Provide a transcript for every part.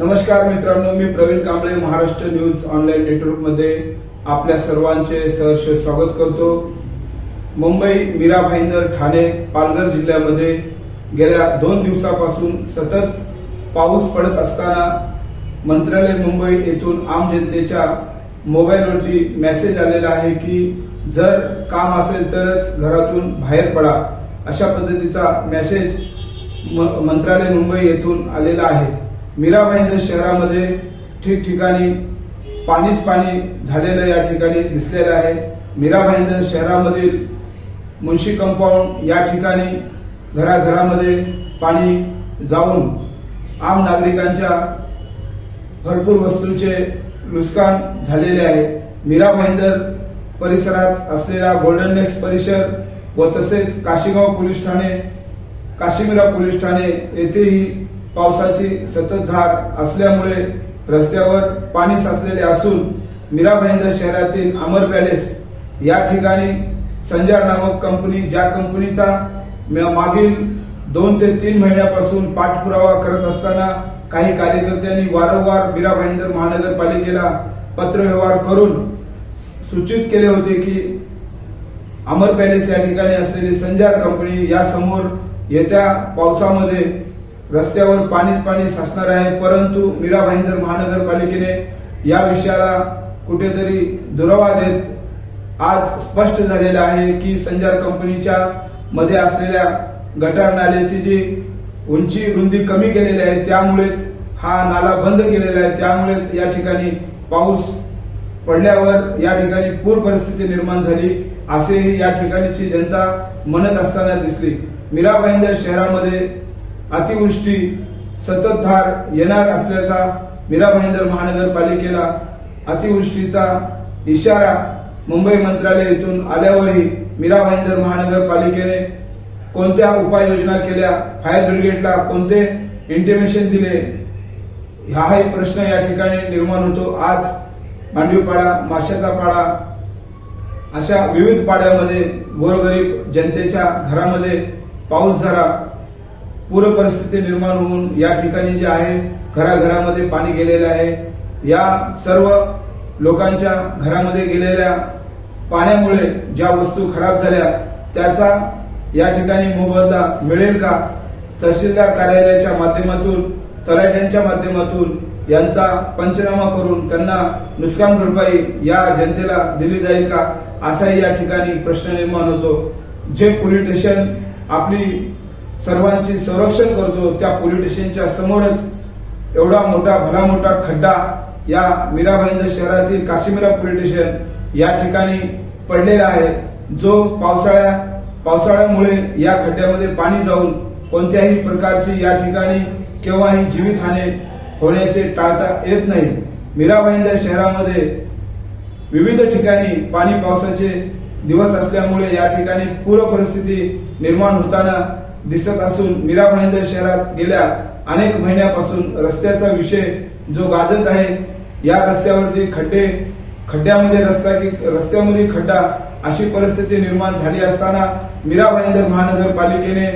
नमस्कार मित्रांनो मी प्रवीण कांबळे महाराष्ट्र न्यूज ऑनलाईन नेटवर्कमध्ये आपल्या सर्वांचे सहर्ष स्वागत करतो. मुंबई मीरा भाईंदर ठाणे पालघर जिल्ह्यामध्ये गेल्या दोन दिवसापासून सतत पाऊस पडत असताना मंत्रालय मुंबई येथून आम जनतेच्या मोबाईलवरती मेसेज आलेला आहे की जर काम असेल तरच घरातून बाहेर पडा अशा पद्धतीचा मेसेज म- मंत्रालय मुंबई येथून आलेला आहे. मीरा शहरामध्ये ठिकठिकाणी पाणीच पाणी झालेलं या ठिकाणी दिसलेलं आहे. मीरा शहरामधील मुन्शी कंपाऊंड या ठिकाणी घराघरामध्ये पाणी जाऊन आम नागरिकांच्या भरपूर वस्तूंचे नुकसान झालेले आहे. मीरा भाईंदर परिसरात असलेला गोल्डन नेक्स परिसर व तसेच काशीगाव पोलीस ठाणे काशीमिरा पोलीस ठाणे येथेही पावसाची सततधार असल्यामुळे रस्त्यावर पाणी साचलेले असून मीरा भाईंदर शहरातील अमर पॅलेस या ठिकाणी संजार नामक कंपनी ज्या कंपनीचा मागील दोन ते तीन महिन्यापासून पाठपुरावा करत असताना काही कार्यकर्त्यांनी वारंवार मीरा भाईंदर महानगरपालिकेला पत्रव्यवहार करून सूचित केले होते की अमर पॅलेस या ठिकाणी असलेली संजार कंपनी यासमोर येत्या पावसामध्ये रस्त्यावर पाणीच पाणी साचणार आहे परंतु मीरा भाईंदर महानगरपालिकेने या विषयाला कुठेतरी दुरावा देत आज स्पष्ट झालेलं आहे की संजार कंपनीच्या मध्ये असलेल्या गटार नाल्याची जी उंची रुंदी कमी केलेली आहे त्यामुळेच हा नाला बंद केलेला आहे. त्यामुळेच या ठिकाणी पाऊस पडल्यावर या ठिकाणी पूर परिस्थिती निर्माण झाली. असे या ठिकाणीची जनता म्हणत असताना दिसली. मीरा भाईंदर शहरामध्ये अतिवृष्टी सततधार येणार असल्याचा मीरा भाईंदर महानगरपालिकेला अतिवृष्टीचा इशारा मुंबई मंत्रालय येथून आल्यावरही मीरा भाईंदर महानगरपालिकेने कोणत्या उपाययोजना केल्या फायर ब्रिगेडला कोणते इंटिमेशन दिले हाही प्रश्न या ठिकाणी निर्माण होतो. आज मांडवीपाडा माशाचा पाडा अशा विविध पाड्यामध्ये गोरगरीब जनतेच्या घरामध्ये पाऊस झाला. पूर परिस्थिती निर्माण होऊन या ठिकाणी जे आहे घराघरामध्ये पाणी गेलेलं आहे. या सर्व लोकांच्या घरामध्ये गेलेल्या पाण्यामुळे ज्या वस्तू खराब झाल्या त्याचा या ठिकाणी मोबदला मिळेल का? तहसीलदार कार्यालयाच्या माध्यमातून तलाट्यांच्या माध्यमातून यांचा पंचनामा करून त्यांना नुकसान भरपाई या जनतेला दिली जाईल का? असाही या ठिकाणी प्रश्न निर्माण होतो. जे पोलीस स्टेशन आपली सर्वांची संरक्षण करतो. त्या पोलीस स्टेशनच्या समोरच एवढा मोठा भला मोठा खड्डा या मीराभाईंदर शहरातील काशीमीरा पोलीस स्टेशन या ठिकाणी पडलेला आहे. जो पावसाळ्या पावसाळ्यामुळे या खड्ड्यामध्ये पाणी जाऊन कोणत्याही प्रकारची या ठिकाणी केव्हाही जीवितहानी होण्याचे टाळता येत नाही. मीराभाईंदर शहरामध्ये विविध ठिकाणी पाणी पावसाचे दिवस असल्यामुळे या ठिकाणी पूर परिस्थिती निर्माण होताना दिसत असून मीरा भाईंदर शहरात गेल्या अनेक महिन्यापासून रस्त्याचा विषय जो गाजत आहे या रस्त्यावरती खड्डे खड्ड्यामध्ये रस्ता की रस्त्यामध्ये खड्डा अशी परिस्थिती निर्माण झाली असताना मीरा भाईंदर महानगरपालिकेने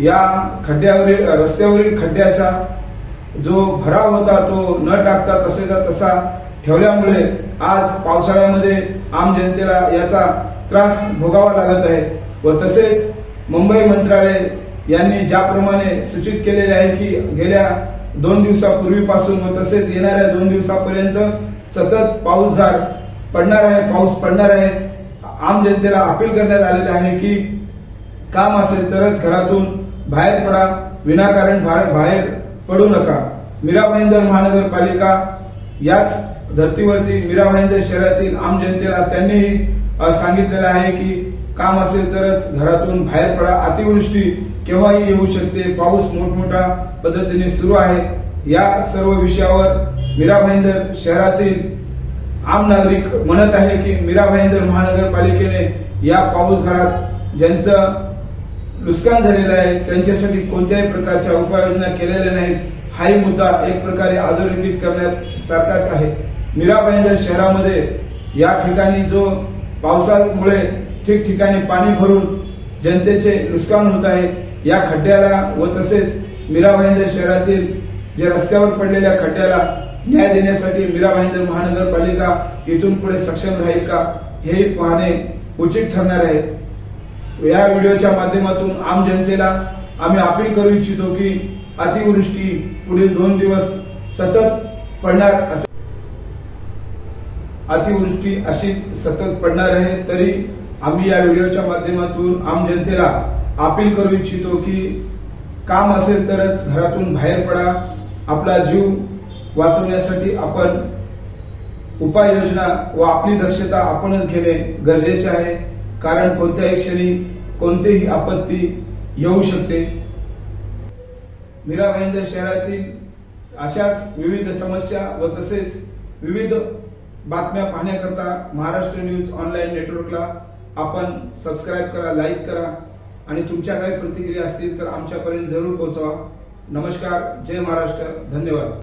या खड्ड्यावरील रस्त्यावरील खड्ड्याचा जो भराव होता तो न टाकता तसेचा तसा ठेवल्यामुळे आज पावसाळ्यामध्ये आम जनतेला याचा त्रास भोगावा लागत आहे व तसेच मुंबई मंत्रालय यांनी ज्याप्रमाणे सूचित केलेले आहे की गेल्या दोन दिवसापूर्वीपासून व तसेच येणाऱ्या दोन दिवसापर्यंत सतत पाऊसधार पडणार आहे पाऊस पडणार आहे. आम जनतेला अपील करण्यात आलेले आहे की काम असेल तरच घरातून बाहेर पडा विनाकारण बाहेर बाहेर पडू नका. मीरा भाईंदर महानगरपालिका याच धर्तीवरती मीरा भाईंदर शहरातील आम जनतेला त्यांनीही सांगितलेलं आहे की काम असेल तरच घरातून बाहेर पडा. अतिवृष्टी केव्हाही येऊ शकते. पाऊस मोठमोठ्या पद्धतीने सुरू आहे. या सर्व विषयावर मीरा भाईंदर शहरातील आम नागरिक म्हणत आहे की मीरा भाईंदर महानगरपालिकेने या पाऊस घरात ज्यांचं नुकसान झालेलं आहे त्यांच्यासाठी कोणत्याही प्रकारच्या उपाययोजना केलेल्या नाहीत. हाही मुद्दा एक प्रकारे अधोरेखित करण्यासारखाच आहे. मीरा भाईंदर शहरामध्ये या ठिकाणी जो पावसामुळे ठिकठिकाणी पाणी भरून जनतेचे नुकसान होत आहे. या खड्ड्याला व तसेच मीरा भाईंदर शहरातील जे रस्त्यावर पडलेल्या खड्ड्याला न्याय देण्यासाठी मीरा भाईंदर महानगरपालिका इथून पुढे सक्षम राहील का हे पाहणे उचित ठरणार आहे. या व्हिडिओच्या माध्यमातून आम जनतेला आम्ही अपील करू इच्छितो की अतिवृष्टी पुढील दोन दिवस सतत पडणार असे. अतिवृष्टी अशीच सतत पडणार आहे तरी आम्ही या व्हिडिओच्या माध्यमातून आम जनतेला अपील करू इच्छितो की काम असेल तरच घरातून बाहेर पडा. आपला जीव वाचवण्यासाठी आपण उपाययोजना व आपली दक्षता आपणच घेणे गरजेचे आहे. कारण कोणत्याही क्षणी कोणतीही आपत्ती येऊ शकते. मीरा भाईंदर शहरातील अशाच विविध समस्या व तसेच विविध बातम्या पाहण्याकरता महाराष्ट्र न्यूज ऑनलाईन नेटवर्कला आपण सबस्क्राईब करा लाईक करा आणि तुमच्या काही प्रतिक्रिया असतील तर आमच्यापर्यंत जरूर पोहोचवा. नमस्कार जय महाराष्ट्र धन्यवाद.